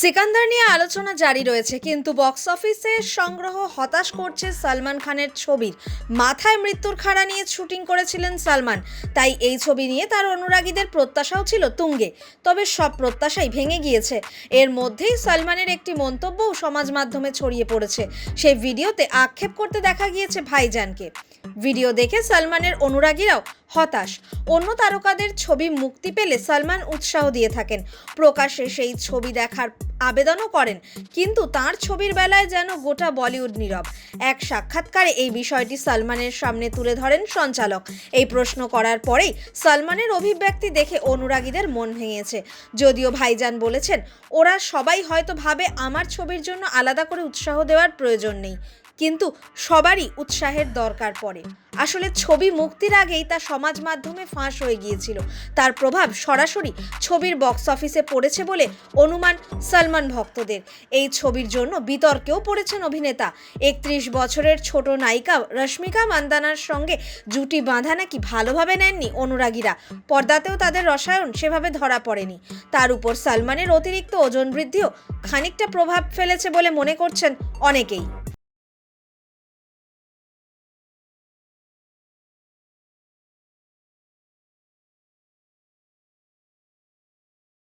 সিকান্দার নিয়ে আলোচনা জারি রয়েছে, কিন্তু বক্স অফিসে সংগ্রহ হতাশ করছে সালমান খানের ছবির। মাথায় মৃত্যুর খাড়া নিয়ে শুটিং করেছিলেন সালমান। তাই এই ছবি নিয়ে তার অনুরাগীদের প্রত্যাশাও ছিল তুঙ্গে। তবে সব প্রত্যাশাই ভেঙে গিয়েছে। এর মধ্যেই সালমানের একটি মন্তব্যও সমাজ মাধ্যমে ছড়িয়ে পড়েছে। সেই ভিডিওতে আক্ষেপ করতে দেখা গিয়েছে ভাইজানকে। ভিডিও দেখে সালমানের অনুরাগীরাও হতাশ। অন্য তারকাদের ছবি মুক্তি পেলে সালমান উৎসাহ দিয়ে থাকেন। প্রকাশ্যে সেই ছবি দেখার আবেদনও করেন, কিন্তু তার ছবির বেলায় যেন গোটা বলিউড নীরব। এক সাক্ষাৎকারে এই বিষয়টি সালমানের সামনে তুলে ধরেন সঞ্চালক। এই প্রশ্ন করার পরেই সালমানের অভিব্যক্তি দেখে অনুরাগীদের মন ভেঙেছে। যদিও ভাইজান বলেছেন, ওরা সবাই হয়তো ভাবে আমার ছবির জন্য আলাদা করে উৎসাহ দেওয়ার প্রয়োজন নেই। কিন্তু সবারই উৎসাহের দরকার পড়ে। আসলে ছবি মুক্তির আগেই তা সমাজ মাধ্যমে ফাঁস হয়ে গিয়েছিল। তার প্রভাব সরাসরি ছবির বক্স অফিসে পড়েছে বলে অনুমান সালমান ভক্তদের। এই ছবির জন্য বিতর্কেও পড়েছেন অভিনেতা। একত্রিশ বছরের ছোট নায়িকা রশ্মিকা মান্দানার সঙ্গে জুটি বাঁধা নাকি ভালোভাবে নেননি অনুরাগীরা। পর্দাতেও তাদের রসায়ন সেভাবে ধরা পড়েনি। তার উপর সালমানের অতিরিক্ত ওজন বৃদ্ধিও খানিকটা প্রভাব ফেলেছে বলে মনে করছেন অনেকেই।